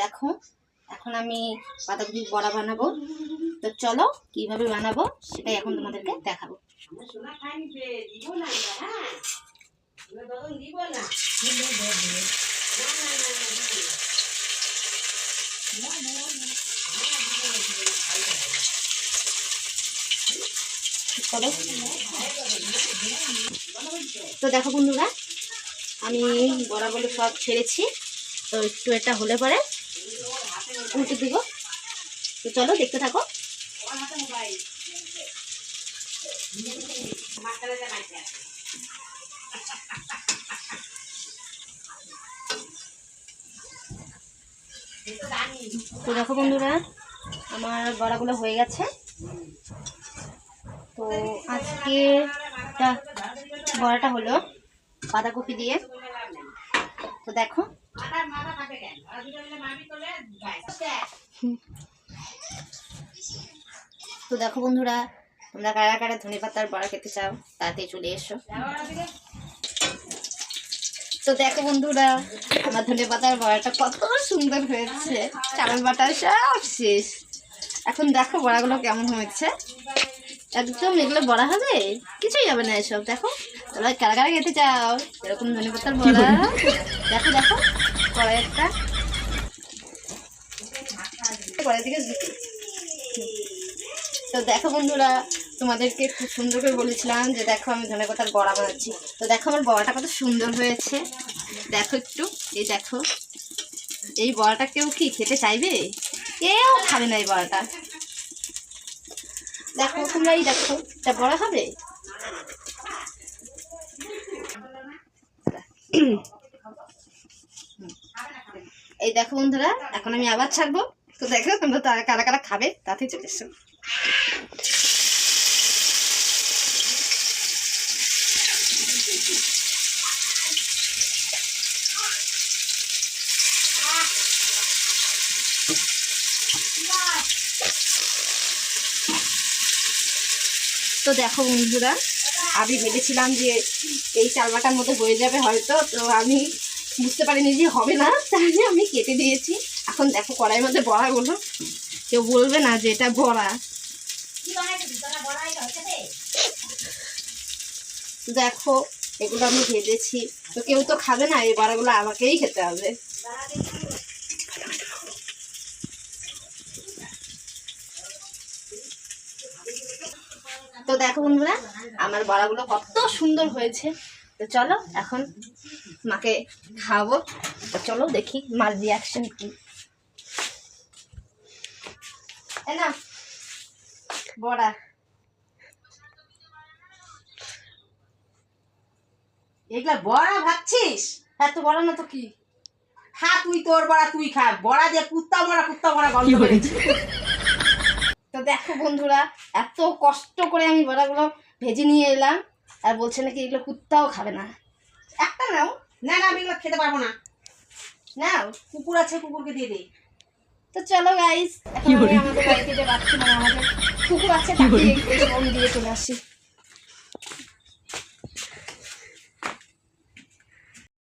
দেখো, এখন আমি বাঁধাকপির বড়া বানাবো। তো চলো, কীভাবে বানাবো সেটাই এখন তোমাদেরকে দেখাবো। তো দেখো বন্ধুরা, আমি বরাবর সব ছেড়েছি, তো একটু এটা হলে পরে উল্টে দিব। তো চলো, দেখতে থাকো। তো দেখো বন্ধুরা, আমার বড়াগুলো হয়ে গেছে। তো আজকে বড়াটা হলো বাঁধাকপি দিয়ে। তো দেখো। তো দেখো বন্ধুরা তোমরা কারা কারা ধনে পাতার বড়া খেতে চাও তাতে চলে এসো। তো দেখো বন্ধুরা আমার ধনে পাতার বড়াটা কত সুন্দর হয়েছে। চালের বাটা সব শেষ। এখন দেখো বড়াগুলো কেমন হয়েছে। একদম এগুলো বড়া হবে? কিছুই হবে না এসব দেখো। তোমরা কারা কারা খেতে চাও? এরকম ধনে পাতার বড়া। দেখো দেখো কড়াই থেকে তো দেখো বন্ধুরা তোমাদেরকে খুব সুন্দর করে বলেছিলাম যে দেখো আমি ধনে পাতার বড়া বানাচ্ছি। তো দেখো আমার বড়াটা কত সুন্দর হয়েছে। দেখো একটু এই দেখো। এই বড়াটা কেউ কি খেতে চাইবে? কেউ খাবে না এই বড়াটা। দেখো তোমরা এই দেখো এটা বড়া হবে? এই দেখো বন্ধুরা, এখন আমি আবার ছাড়বো। তো দেখো তোমরা তারা কারা কারা খাবে, তাতে চলে এসো। তো দেখো বন্ধুরা আমি ভেবেছিলাম যে এই চালবাটার মতো হয়ে যাবে হয়তো তো আমি বুঝতে পারিনি যে হবে না। তাই আমি কেটে দিয়েছি। এখন দেখো কড়াইয়ের মধ্যে বড়াগুলো। কেউ বলবে না যে এটা বড়া। দেখো এগুলো আমি ভেজেছি। তো কেউ তো খাবে না এই বড়াগুলো আমাকেই খেতে হবে। তো দেখো বন্ধুরা আমার বড়াগুলো কত সুন্দর হয়েছে। তো চলো এখন মাকে খাওয়াবো। তো চলো দেখি মার রিয়াকশন কি। না বড়া। এগুলা বড়া ভাবছিস? এত বড় না তো কি? খা তুই তোর বড়া তুই খা। বড়া যে কুত্তা মরা কুত্তা মরা গন্ধ করেছে তো দেখো বন্ধুরা এত কষ্ট করে আমি বড়াগুলো ভেজে নিয়ে এলাম। আর বলছে নাকি এগুলো কুত্তাও খাবে না। একটা নাও। না না আমি এগুলো খেতে পারব না। না কুকুর আছে কুকুরকে দিয়ে দিই তো চলো গাইস এখন আমি আমাদের বাড়িতে যে বাচ্চা মানে আমাদের কুকুর আছে তাকে দিয়ে চলে আসি।